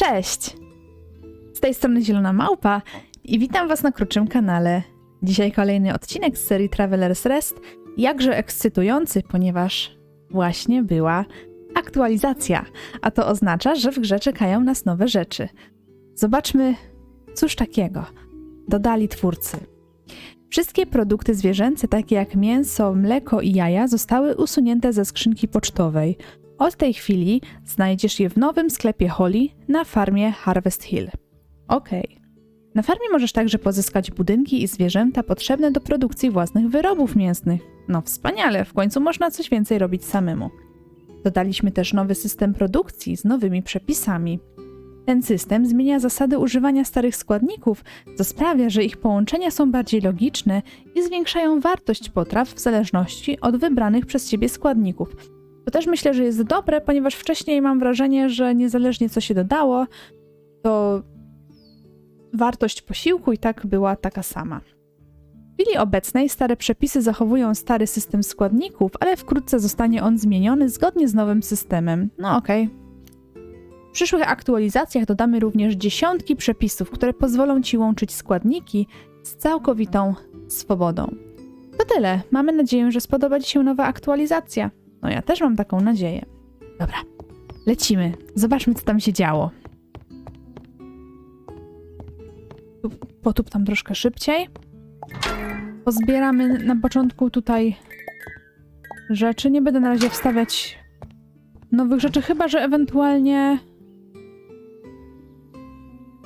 Cześć! Z tej strony Zielona Małpa i witam Was na krótszym kanale. Dzisiaj kolejny odcinek z serii Traveler's Rest, jakże ekscytujący, ponieważ właśnie była aktualizacja, a to oznacza, że w grze czekają nas nowe rzeczy. Zobaczmy, cóż takiego dodali twórcy. Wszystkie produkty zwierzęce, takie jak mięso, mleko i jaja, zostały usunięte ze skrzynki pocztowej. Od tej chwili znajdziesz je w nowym sklepie Holly na farmie Harvest Hill. Okej. Na farmie możesz także pozyskać budynki i zwierzęta potrzebne do produkcji własnych wyrobów mięsnych. No wspaniale, w końcu można coś więcej robić samemu. Dodaliśmy też nowy system produkcji z nowymi przepisami. Ten system zmienia zasady używania starych składników, co sprawia, że ich połączenia są bardziej logiczne i zwiększają wartość potraw w zależności od wybranych przez ciebie składników. To też myślę, że jest dobre, ponieważ wcześniej mam wrażenie, że niezależnie co się dodało, to wartość posiłku i tak była taka sama. W chwili obecnej stare przepisy zachowują stary system składników, ale wkrótce zostanie on zmieniony zgodnie z nowym systemem. No okej. W przyszłych aktualizacjach dodamy również dziesiątki przepisów, które pozwolą Ci łączyć składniki z całkowitą swobodą. To tyle. Mamy nadzieję, że spodoba Ci się nowa aktualizacja. No ja też mam taką nadzieję. Dobra, lecimy. Zobaczmy, co tam się działo. Tu- Potup tam troszkę szybciej. Pozbieramy na początku tutaj rzeczy. Nie będę na razie wstawiać nowych rzeczy, chyba że ewentualnie.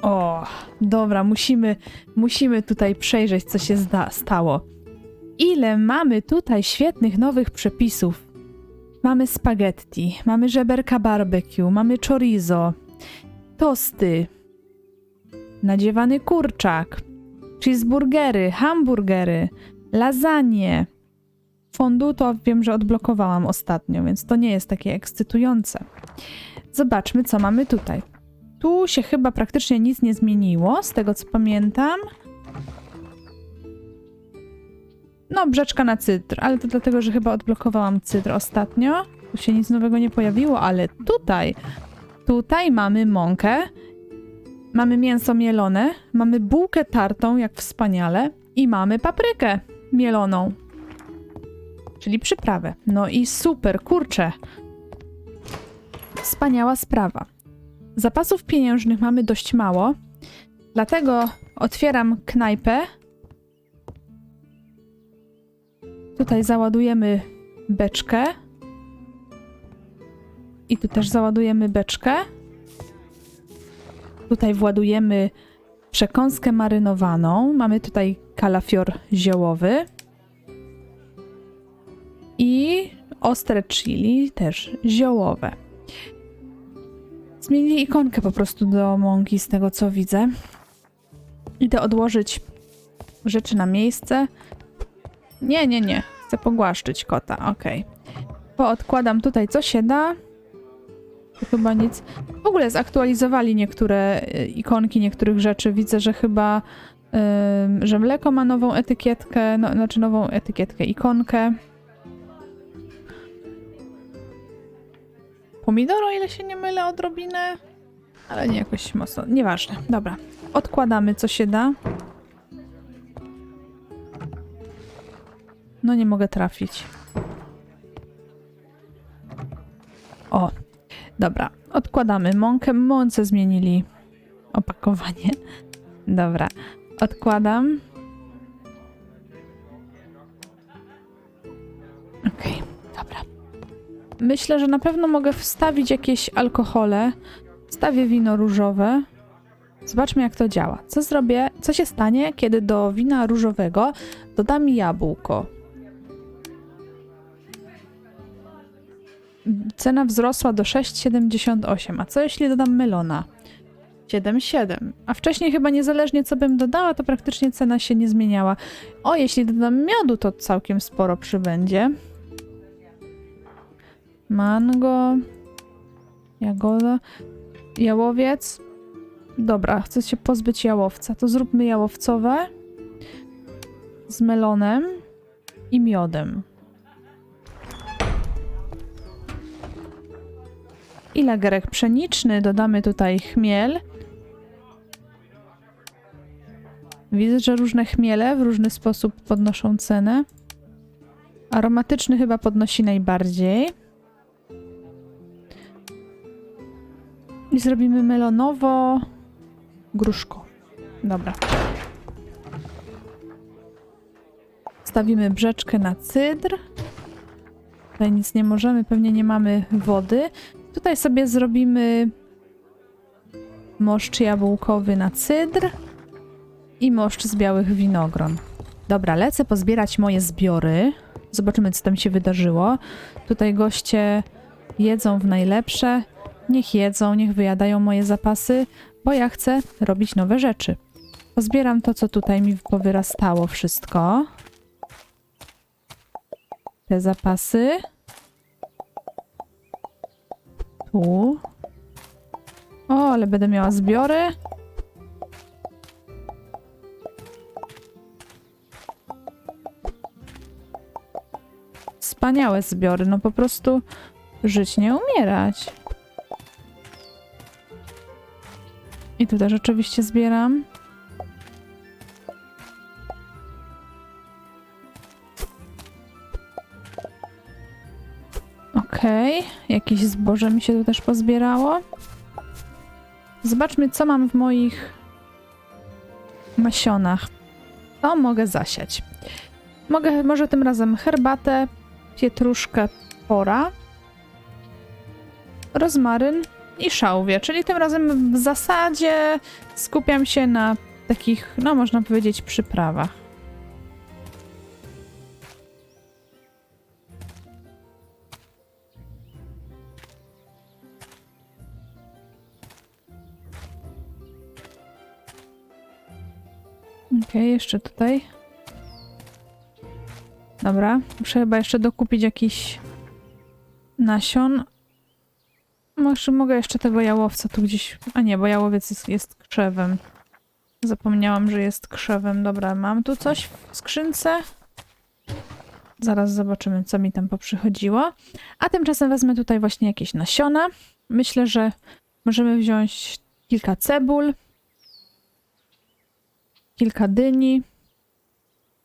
O, dobra, musimy, musimy tutaj przejrzeć, co się stało. Ile mamy tutaj świetnych nowych przepisów. Mamy spaghetti, mamy żeberka barbecue, mamy chorizo, tosty, nadziewany kurczak, cheeseburgery, hamburgery, lasagne. Fondu to wiem, że odblokowałam ostatnio, więc to nie jest takie ekscytujące. Zobaczmy, co mamy tutaj. Tu się chyba praktycznie nic nie zmieniło, z tego co pamiętam. No, brzeczka na cydr, ale to dlatego, że chyba odblokowałam cydr ostatnio. Tu się nic nowego nie pojawiło, ale tutaj, tutaj mamy mąkę, mamy mięso mielone, mamy bułkę tartą, jak wspaniale, i mamy paprykę mieloną, czyli przyprawę. No i super, kurczę. Wspaniała sprawa. Zapasów pieniężnych mamy dość mało, dlatego otwieram knajpę. Tutaj załadujemy beczkę. I tu też załadujemy beczkę. Tutaj władujemy przekąskę marynowaną. Mamy tutaj kalafior ziołowy. I ostre chili, też ziołowe. Zmienili ikonkę po prostu do mąki, z tego co widzę. Idę odłożyć rzeczy na miejsce. Nie, nie, nie. Chcę pogłaszczyć kota, okej. Poodkładam tutaj co się da. Tu chyba nic. W ogóle zaktualizowali niektóre y, ikonki niektórych rzeczy. Widzę, że chyba, ym, że mleko ma nową etykietkę, no, znaczy nową etykietkę, ikonkę. Pomidor, o ile się nie mylę, odrobinę. Ale nie jakoś mocno. Nieważne. Dobra. Odkładamy co się da. No nie mogę trafić. O, dobra. Odkładamy mąkę. Mące zmienili opakowanie. Dobra. Odkładam. Okej, dobra. Myślę, że na pewno mogę wstawić jakieś alkohole. Wstawię wino różowe. Zobaczmy, jak to działa. Co zrobię, co się stanie, kiedy do wina różowego dodam jabłko? Cena wzrosła do 6,78. A co jeśli dodam melona? 7,7. A wcześniej chyba niezależnie co bym dodała, to praktycznie cena się nie zmieniała. O, jeśli dodam miodu, to całkiem sporo przybędzie. Mango. Jagoda. Jałowiec. Dobra, chcę się pozbyć jałowca. To zróbmy jałowcowe. Z melonem i miodem. I lagerek pszeniczny. Dodamy tutaj chmiel. Widzę, że różne chmiele w różny sposób podnoszą cenę. Aromatyczny chyba podnosi najbardziej. I zrobimy melonowo gruszko. Dobra. Stawimy brzeczkę na cydr. Tutaj nic nie możemy, pewnie nie mamy wody. Tutaj sobie zrobimy moszcz jabłkowy na cydr i moszcz z białych winogron. Dobra, lecę pozbierać moje zbiory. Zobaczymy, co tam się wydarzyło. Tutaj goście jedzą w najlepsze. Niech jedzą, niech wyjadają moje zapasy, bo ja chcę robić nowe rzeczy. Pozbieram to, co tutaj mi powyrastało wszystko. Te zapasy. Tu. O, ale będę miała zbiory. Wspaniałe zbiory, no po prostu żyć, nie umierać. I tu też oczywiście zbieram. Okej, jakieś zboże mi się tu też pozbierało. Zobaczmy, co mam w moich nasionach. To mogę zasiać. Mogę może tym razem herbatę, pietruszkę pora, rozmaryn i szałwię, czyli tym razem w zasadzie skupiam się na takich, no można powiedzieć, przyprawach. Okej, jeszcze tutaj. Dobra, muszę chyba jeszcze dokupić jakiś nasion. Może mogę jeszcze tego jałowca tu gdzieś... A nie, bo jałowiec jest, jest krzewem. Zapomniałam, że jest krzewem. Dobra, mam tu coś w skrzynce. Zaraz zobaczymy, co mi tam poprzychodziło. A tymczasem wezmę tutaj właśnie jakieś nasiona. Myślę, że możemy wziąć kilka cebul, kilka dyni.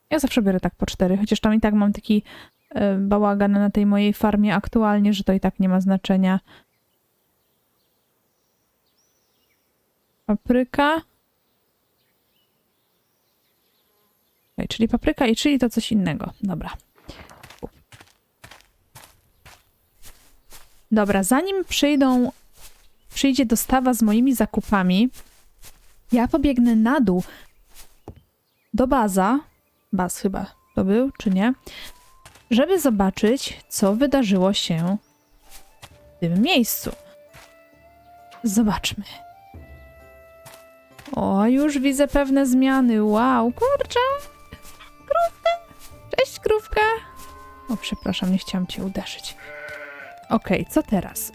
Ja zawsze biorę tak po cztery, chociaż tam i tak mam taki e, bałagan na tej mojej farmie aktualnie, że to i tak nie ma znaczenia. Papryka. Okej, czyli papryka i chili to coś innego. Dobra. Dobra, zanim przyjdą, przyjdzie dostawa z moimi zakupami, ja pobiegnę na dół do baza, baz chyba to był, czy nie, żeby zobaczyć, co wydarzyło się w tym miejscu. Zobaczmy. O, już widzę pewne zmiany. Wow, kurczę. Krówka. Cześć, krówka. O, przepraszam, nie chciałam cię uderzyć. Okej, co teraz?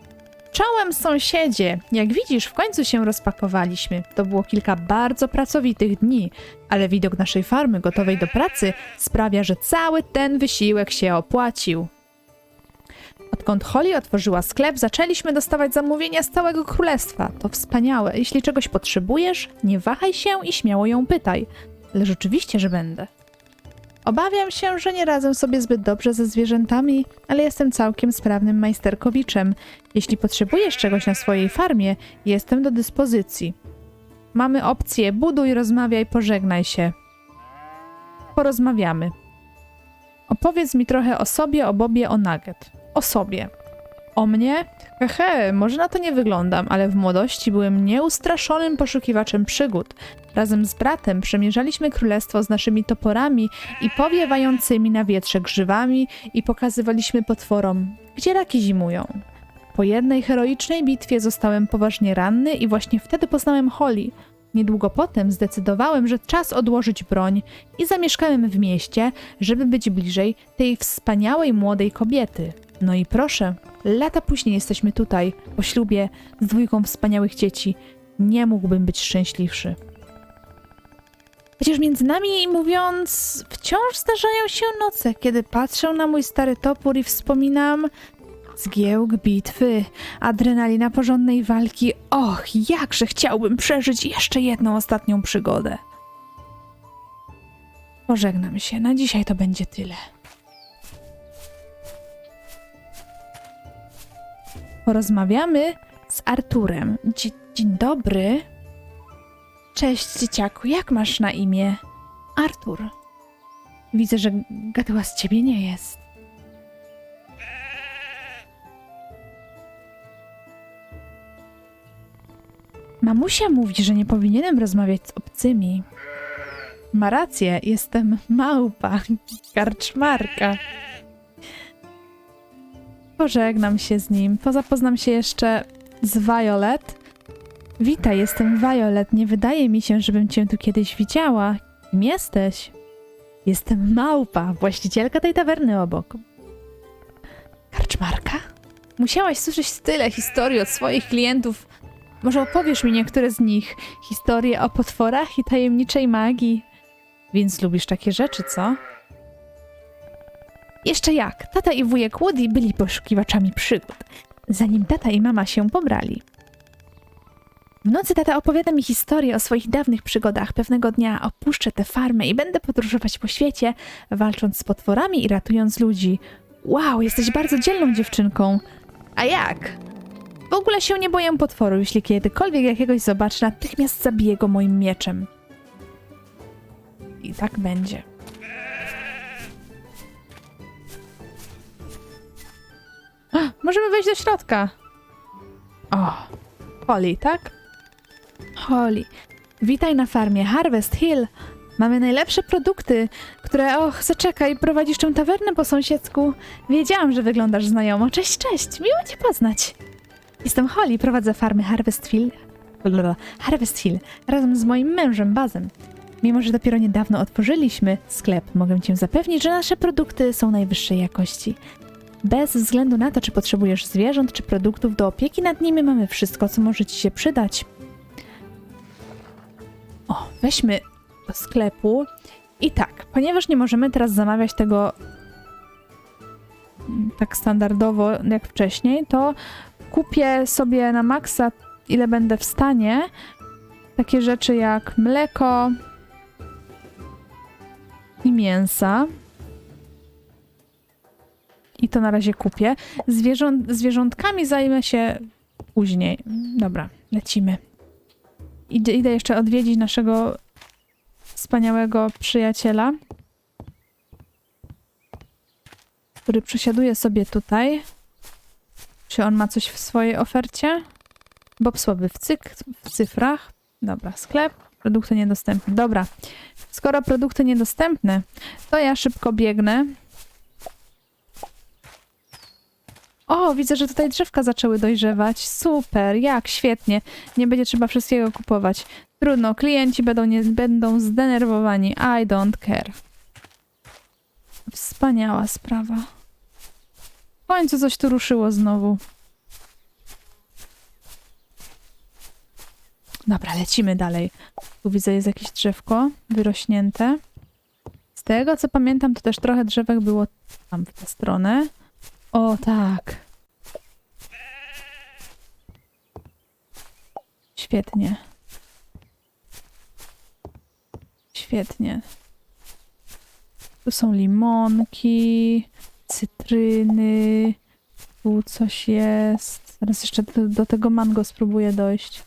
Czołem sąsiedzie! Jak widzisz, w końcu się rozpakowaliśmy. To było kilka bardzo pracowitych dni, ale widok naszej farmy gotowej do pracy sprawia, że cały ten wysiłek się opłacił. Odkąd Holly otworzyła sklep, zaczęliśmy dostawać zamówienia z całego królestwa. To wspaniałe. Jeśli czegoś potrzebujesz, nie wahaj się i śmiało ją pytaj. Ale rzeczywiście, że będę. Obawiam się, że nie radzę sobie zbyt dobrze ze zwierzętami, ale jestem całkiem sprawnym majsterkowiczem. Jeśli potrzebujesz czegoś na swojej farmie, jestem do dyspozycji. Mamy opcję buduj, rozmawiaj, pożegnaj się. Porozmawiamy. Opowiedz mi trochę o sobie, o Bobie, o Nugget. O sobie. O mnie? Hehe, może na to nie wyglądam, ale w młodości byłem nieustraszonym poszukiwaczem przygód. Razem z bratem przemierzaliśmy królestwo z naszymi toporami i powiewającymi na wietrze grzywami i pokazywaliśmy potworom, gdzie raki zimują. Po jednej heroicznej bitwie zostałem poważnie ranny i właśnie wtedy poznałem Holly. Niedługo potem zdecydowałem, że czas odłożyć broń i zamieszkałem w mieście, żeby być bliżej tej wspaniałej młodej kobiety. No i proszę, lata później jesteśmy tutaj, po ślubie, z dwójką wspaniałych dzieci. Nie mógłbym być szczęśliwszy. Chociaż między nami mówiąc, wciąż zdarzają się noce, kiedy patrzę na mój stary topór i wspominam, Zgiełk bitwy, adrenalina porządnej walki. Och, jakże chciałbym przeżyć jeszcze jedną ostatnią przygodę. Pożegnam się, na dzisiaj to będzie tyle. Porozmawiamy z Arturem. Dzie- dzień dobry. Cześć, dzieciaku, jak masz na imię? Artur. Widzę, że gaduła z ciebie nie jest. Mamusia mówi, że nie powinienem rozmawiać z obcymi. Ma rację, jestem małpa, karczmarka. Pożegnam się z nim. Pozapoznam się jeszcze z Violet. Witaj, jestem Violet. Nie wydaje mi się, żebym cię tu kiedyś widziała. Kim jesteś? Jestem małpa, właścicielka tej tawerny obok. Karczmarka? Musiałaś słyszeć tyle historii od swoich klientów. Może opowiesz mi niektóre z nich. Historie o potworach i tajemniczej magii. Więc lubisz takie rzeczy, co? Jeszcze jak. Tata i wujek Woody byli poszukiwaczami przygód, zanim tata i mama się pobrali. W nocy tata opowiada mi historię o swoich dawnych przygodach. Pewnego dnia opuszczę tę farmę i będę podróżować po świecie, walcząc z potworami i ratując ludzi. Wow, jesteś bardzo dzielną dziewczynką. A jak? W ogóle się nie boję potworu. Jeśli kiedykolwiek jakiegoś zobaczę, natychmiast zabiję go moim mieczem. I tak będzie. A, możemy wejść do środka. O, Holly, tak? Holly, witaj na farmie Harvest Hill. Mamy najlepsze produkty, które... Och, zaczekaj, prowadzisz tę tawernę po sąsiedzku. Wiedziałam, że wyglądasz znajomo. Cześć, cześć, miło cię poznać. Jestem Holly, prowadzę farmy Harvest Hill. Blablabla, Harvest Hill razem z moim mężem Bazem. Mimo, że dopiero niedawno otworzyliśmy sklep, mogę cię zapewnić, że nasze produkty są najwyższej jakości. Bez względu na to, czy potrzebujesz zwierząt, czy produktów do opieki nad nimi, mamy wszystko, co może ci się przydać. Weźmy do sklepu. I tak, ponieważ nie możemy teraz zamawiać tego tak standardowo jak wcześniej, to kupię sobie na maksa, ile będę w stanie, takie rzeczy jak mleko i mięsa. I to na razie kupię. Zwierząt, zwierzątkami zajmę się później. Dobra, lecimy. Idę, idę jeszcze odwiedzić naszego wspaniałego przyjaciela, który przesiaduje sobie tutaj. Czy on ma coś w swojej ofercie? Bob słaby w, cyk, w cyfrach. Dobra, sklep, produkty niedostępne. Dobra, skoro produkty niedostępne, to ja szybko biegnę. O, widzę, że tutaj drzewka zaczęły dojrzewać. Super, jak świetnie. Nie będzie trzeba wszystkiego kupować. Trudno, klienci będą, nie, będą zdenerwowani. I don't care. Wspaniała sprawa. W końcu coś tu ruszyło znowu. Dobra, lecimy dalej. Tu widzę jest jakieś drzewko wyrośnięte. Z tego co pamiętam, to też trochę drzewek było tam w tę stronę. O, tak. Świetnie. Świetnie. Tu są limonki, cytryny, tu coś jest. Teraz jeszcze do, do tego mango spróbuję dojść.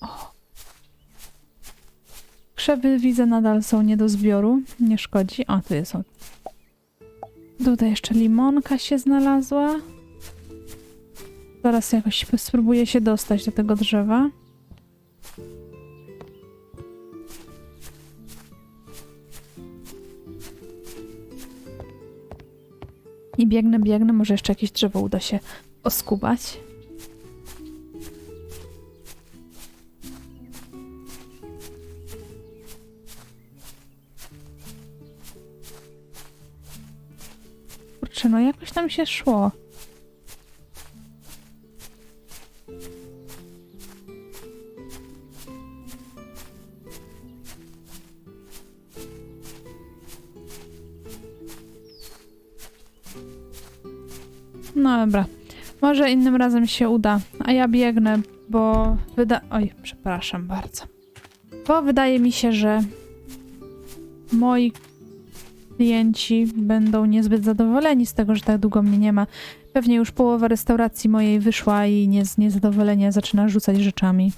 O. Krzewy widzę nadal są nie do zbioru. Nie szkodzi. O, tu jest. Tutaj jeszcze limonka się znalazła. Zaraz jakoś spróbuję się dostać do tego drzewa. I biegnę, biegnę, może jeszcze jakieś drzewo uda się oskubać. Kurczę, no jakoś tam się szło. No dobra. Może innym razem się uda. A ja biegnę, bo wyda... Oj, przepraszam bardzo. Bo wydaje mi się, że moi klienci będą niezbyt zadowoleni z tego, że tak długo mnie nie ma. Pewnie już połowa restauracji mojej wyszła i nie, z niezadowolenia zaczyna rzucać rzeczami.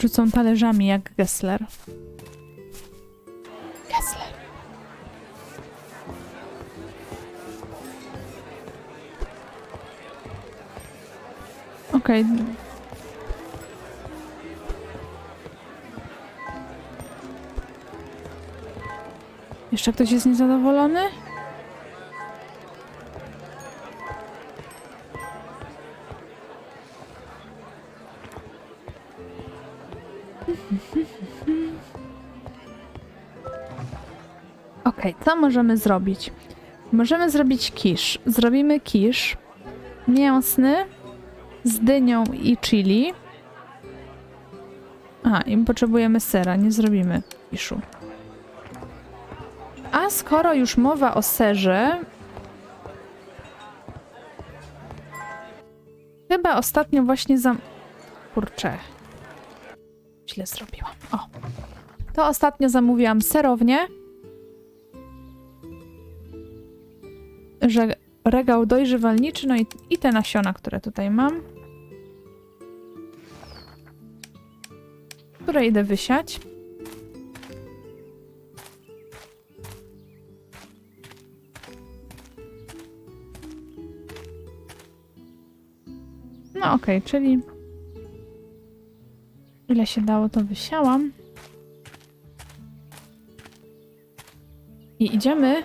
Rzucą talerzami jak Gessler. Gessler. Okej. Jeszcze ktoś jest niezadowolony? Okej, co możemy zrobić? Możemy zrobić kisz. Zrobimy kisz mięsny z dynią i chili. A, i potrzebujemy sera, nie zrobimy kiszu. Skoro już mowa o serze, chyba ostatnio właśnie zam... Kurczę. Źle zrobiłam. O. To ostatnio zamówiłam serownię. Że regał dojrzewalniczy, no i, i te nasiona, które tutaj mam. Które idę wysiać. No okej, czyli ile się dało, to wysiałam. I idziemy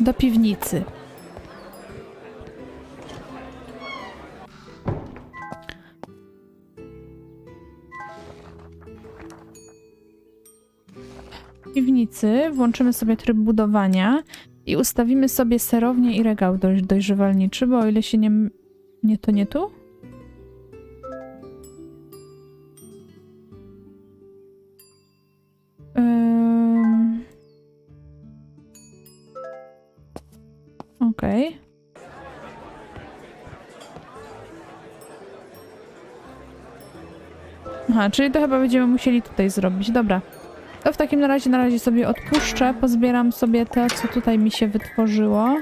do piwnicy. Piwnicy włączymy sobie tryb budowania i ustawimy sobie serownię i regał doj dojrzewalniczy, bo o ile się nie... Nie, to nie tu? Ym... Okej. Aha, czyli to chyba będziemy musieli tutaj zrobić. Dobra. To w takim razie na razie sobie odpuszczę. Pozbieram sobie to, co tutaj mi się wytworzyło.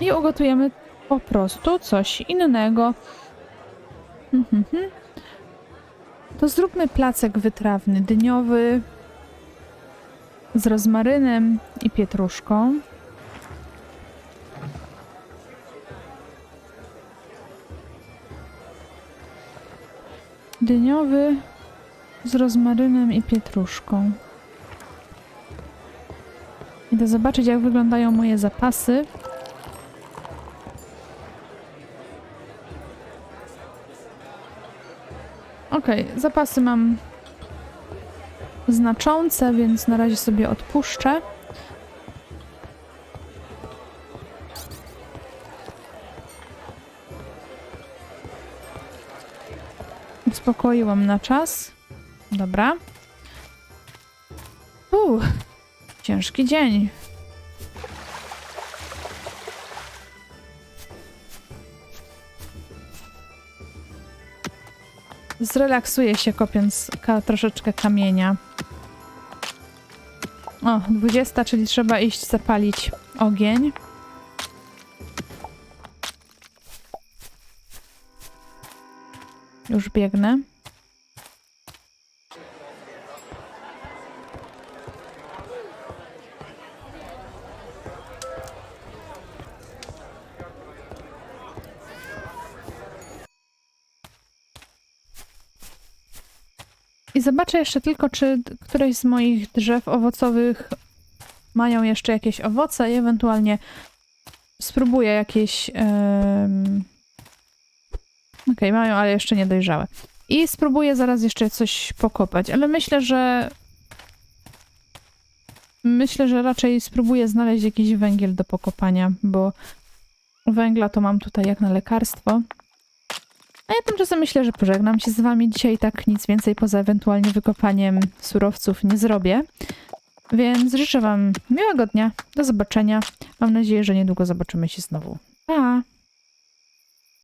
I ugotujemy po prostu coś innego. Mhm, mhm. To zróbmy placek wytrawny, dyniowy, z rozmarynem i pietruszką. Dyniowy z rozmarynem i pietruszką. Idę zobaczyć, jak wyglądają moje zapasy. Okej, zapasy mam znaczące, więc na razie sobie odpuszczę. Uspokoiłam na czas. Dobra. Uuu, ciężki dzień. Zrelaksuję się kopiąc ka troszeczkę kamienia. O, 20, czyli trzeba iść zapalić ogień. Już biegnę. Zobaczę jeszcze tylko, czy któreś z moich drzew owocowych mają jeszcze jakieś owoce i ewentualnie spróbuję jakieś. em, Okej, mają, ale jeszcze nie dojrzałe. I spróbuję zaraz jeszcze coś pokopać, ale myślę, że. Myślę, że raczej spróbuję znaleźć jakiś węgiel do pokopania, bo węgla to mam tutaj jak na lekarstwo. A ja tymczasem myślę, że pożegnam się z wami. Dzisiaj tak nic więcej poza ewentualnie wykopaniem surowców nie zrobię. Więc życzę wam miłego dnia. Do zobaczenia. Mam nadzieję, że niedługo zobaczymy się znowu. Pa!